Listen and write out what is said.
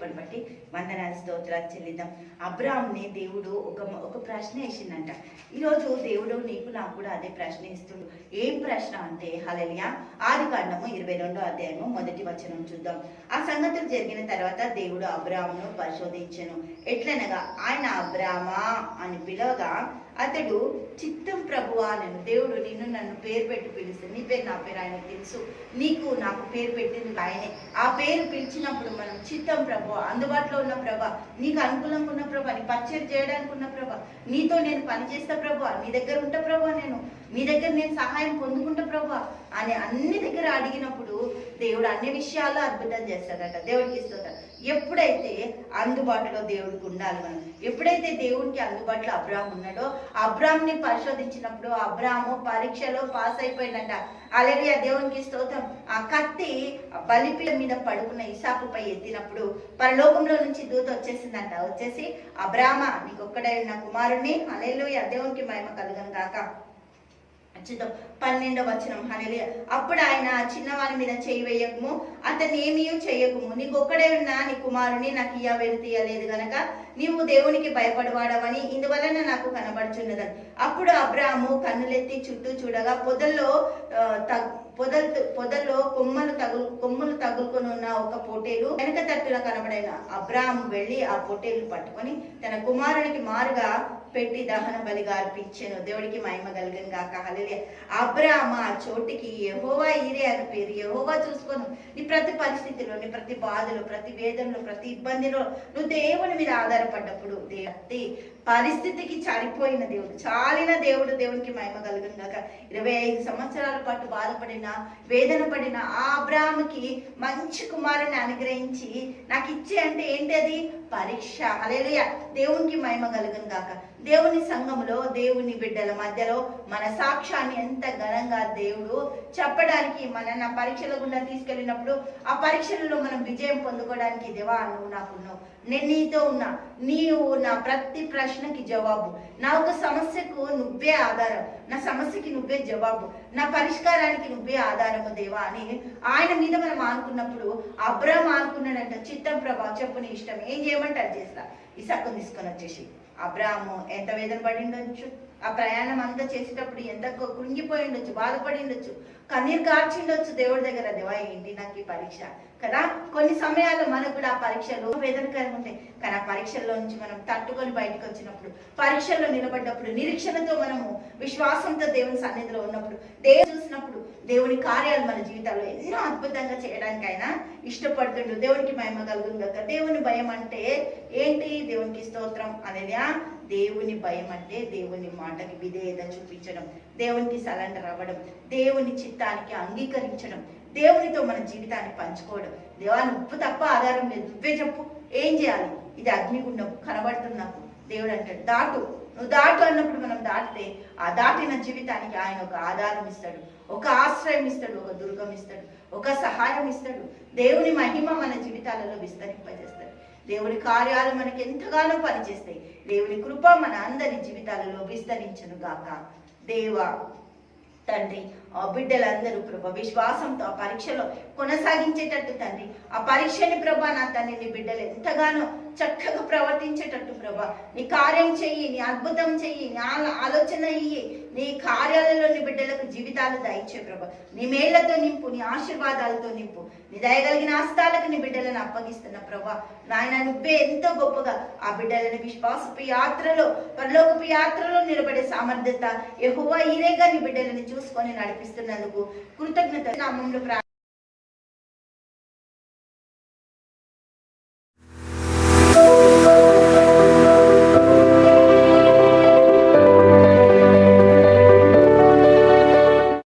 కృపను బట్టి వందనాలు స్తోత్రాలు చెల్లిద్దాం. అబ్రామ్ని దేవుడు ఒక ఒక ప్రశ్న వేసిందంట. ఈరోజు దేవుడు నీకు నాకు కూడా అదే ప్రశ్న ఇస్తుడు ఏం ప్రశ్న అంటే హలలియా ఆది కాండము ఇరవై రెండో అధ్యాయము మొదటి వచనం చూద్దాం. ఆ సంగతులు జరిగిన తర్వాత దేవుడు అబ్రామ్ను పరిశోధించను. ఎట్లనగా ఆయన అబ్రామా అని పిలవగా అతడు చిత్తం ప్రభువా నేను దేవుడు నిన్ను నన్ను పేరు పెట్టి పిలిస్తే నీ పేరు నా పేరు ఆయనకు తెలుసు. నీకు నాకు పేరు పెట్టింది ఆయనే. ఆ పేరు పిలిచినప్పుడు మనం చిత్తం ప్రభు అందుబాటులో ఉన్న ప్రభ నీకు అనుకూలంగా ఉన్న ప్రభ నీ పరిచయం చేయడానికి ఉన్న ప్రభ నీతో నేను పనిచేస్తా ప్రభు నీ దగ్గర ఉంటా ప్రభు నేను నీ దగ్గర నేను సహాయం పొందుకుంటా ప్రభు అని అన్ని దగ్గర అడిగినప్పుడు దేవుడు అన్ని విషయాల్లో అద్భుతం చేస్తాడట. దేవుడికి ఇస్తుంట ఎప్పుడైతే అందుబాటులో దేవుడికి ఉండాలి మనం ఎప్పుడైతే దేవుడికి అందుబాటులో అబ్రాహం ఉన్నాడో అబ్రాహ్ని పరిశోధించినప్పుడు అబ్రాహము పరీక్షలో పాస్ అయిపోయిందంట. అలెలియా దేవునికి స్తోత్రం. ఆ కత్తి బలిపిల మీద పడుకున్న ఇసాకుపై ఎత్తినప్పుడు పరలోకంలో నుంచి దూత వచ్చేసిందంట. వచ్చేసి అబ్రామ నీకు ఒక్కడైన కుమారుణ్ణి అలెలుయ దేవునికి మహిమ కలుగను కాక చూద్దాం పన్నెండవ వచనం హలే అప్పుడు ఆయన చిన్నవాని మీద చేయి వేయకము అతన్ని ఏమీ చేయకము. నీకు ఒక్కడే ఉన్నా నీ కుమారుని నాకు ఇయ్య తీయలేదు గనక నీవు దేవునికి భయపడవాడవని ఇందువలన నాకు కనబడుచున్నదని. అప్పుడు అబ్రాహము కన్నులెత్తి చుట్టూ చూడగా పొదల్లో తగ్- పొదల్ పొదల్లో కొమ్మలు తగులు కొమ్మలు తగులుకొని ఉన్న ఒక పొటేలు వెనక తట్టున కనబడిన. అబ్రాహం వెళ్ళి ఆ పొటేలు పట్టుకొని తన కుమారునికి మారుగా పెట్టి దహన బలిగా అర్పించాను. దేవుడికి మహిమ కలిగిన గాక. హల్లెలూయా అబ్రామ ఆ చోటికి ఎహోవా ఇరే అని పేరు. ఎహోవా చూసుకోను నీ ప్రతి పరిస్థితిలో నీ ప్రతి బాధలో ప్రతి వేదనలో ప్రతి ఇబ్బందిలో నువ్వు దేవుని మీద ఆధారపడ్డప్పుడు దేవుడి పరిస్థితికి చనిపోయిన దేవుడు చాలిన దేవుడు దేవునికి మహిమ కలుగును ఇరవై ఐదు సంవత్సరాల పాటు బాధపడిన వేదన పడిన ఆ అబ్రాముకి మంచి కుమారుని అనుగ్రహించి నాకు ఇచ్చే అంటే ఏంటి అది? పరీక్ష. అలేలుయ దేవునికి మహిమ కలుగును దేవుని సంఘములో దేవుని బిడ్డల మధ్యలో మన సాక్ష్యాన్ని ఎంత ఘనంగా దేవుడు చెప్పడానికి మన నా పరీక్షల గుండా తీసుకెళ్ళినప్పుడు ఆ పరీక్షలలో మనం విజయం పొందుకోవడానికి దేవా నువ్వు నాకున్నావు నేను నీతో ఉన్నా. నీవు నా ప్రతి ప్రశ్నకి జవాబు. నా ఒక సమస్యకు నువ్వే ఆధారం. నా సమస్యకి నువ్వే జవాబు. నా పరిష్కారానికి నువ్వే ఆధారము దేవా అని ఆయన మీద మనం ఆనుకున్నప్పుడు అబ్రహం ఆనుకున్నాడంట చిత్తం ప్రభా చెప్పు నీ ఇష్టం. ఏం చేయమంటే అది చేస్తా? ఇసాకుని తీసుకొని వచ్చేసి అబ్రాహము ఎంత వేదన పడి ఉండొచ్చు ఆ ప్రయాణం అంతా చేసేటప్పుడు ఎంత కృంగిపోయి ఉండొచ్చు బాధపడి ఉండొచ్చు. కన్నీరు కార్చిండొచ్చు దేవుడి దగ్గర. దేవా ఏంటి నాకు ఈ పరీక్ష? కదా? కొన్ని సమయాల్లో మనకు కూడా ఆ పరీక్షలు వేదనకరంగా ఉంటాయి. కానీ ఆ పరీక్షల్లో నుంచి మనం తట్టుకొని బయటకు వచ్చినప్పుడు పరీక్షల్లో నిలబడ్డప్పుడు నిరీక్షణతో మనము విశ్వాసంతో దేవుని సన్నిధిలో ఉన్నప్పుడు దేవుడు చూసినప్పుడు దేవుని కార్యాలు మన జీవితాల్లో ఎన్నో అద్భుతంగా చేయడానికి ఆయన ఇష్టపడుతుండు. దేవునికి మహిమ కలుగుతుంది దేవుని భయం అంటే ఏంటి? దేవునికి స్తోత్రం. అనేది దేవుని భయం అంటే దేవుని మాటకి విధేయత చూపించడం దేవునికి సరెండర్ అవ్వడం దేవుని చిత్తానికి అంగీకరించడం దేవునితో మన జీవితాన్ని పంచుకోవడం. దేవా నువ్వు తప్ప ఆధారం లేదు. నువ్వే చెప్పు. ఏం చేయాలి? ఇది అగ్నిగుండం కనబడుతుంది నాకు. దేవుడు అంటాడు దాటు. నువ్వు దాటు అన్నప్పుడు మనం దాటితే ఆ దాటిన జీవితానికి ఆయన ఒక ఆధారం ఇస్తాడు ఒక ఆశ్రయం ఇస్తాడు ఒక దుర్గం ఇస్తాడు ఒక సహాయం ఇస్తాడు. దేవుని మహిమ మన జీవితాలలో విస్తరింపజేస్తాడు. దేవుని కార్యాలు మనకి ఎంతగానో పనిచేస్తాయి. దేవుని కృప మన అందరి జీవితాలలో విస్తరించును గాక దేవా తండ్రి ఆ బిడ్డలందరూ ప్రభ విశ్వాసంతో ఆ పరీక్షలో కొనసాగించేటట్టు తండ్రి ఆ పరీక్షని ప్రభా నా తండ్రిని బిడ్డలు ఎంతగానో చక్కగా ప్రవర్తించేటట్టు ప్రభా. నీ కార్యం చెయ్యి నీ అద్భుతం చెయ్యి నీ ఆలోచన ఇయ్యి. నీ కార్యాలలో నీ బిడ్డలకు జీవితాలు దయచే ప్రభా. నీ మేళ్ళతో నింపు నీ ఆశీర్వాదాలతో నింపు. నీ దయగలిగిన ఆస్తాలకు నీ బిడ్డలను అప్పగిస్తున్న ప్రభా. నాయన నువ్వే ఎంతో గొప్పగా ఆ బిడ్డలను విశ్వాసపు యాత్రలో పరలోకపు యాత్రలో నిలబడే సామర్థ్యత యెహోవా ఈరేగా నీ బిడ్డలను చూసుకొని నడిపిస్తున్నందుకు కృతజ్ఞత నామంలో ప్రా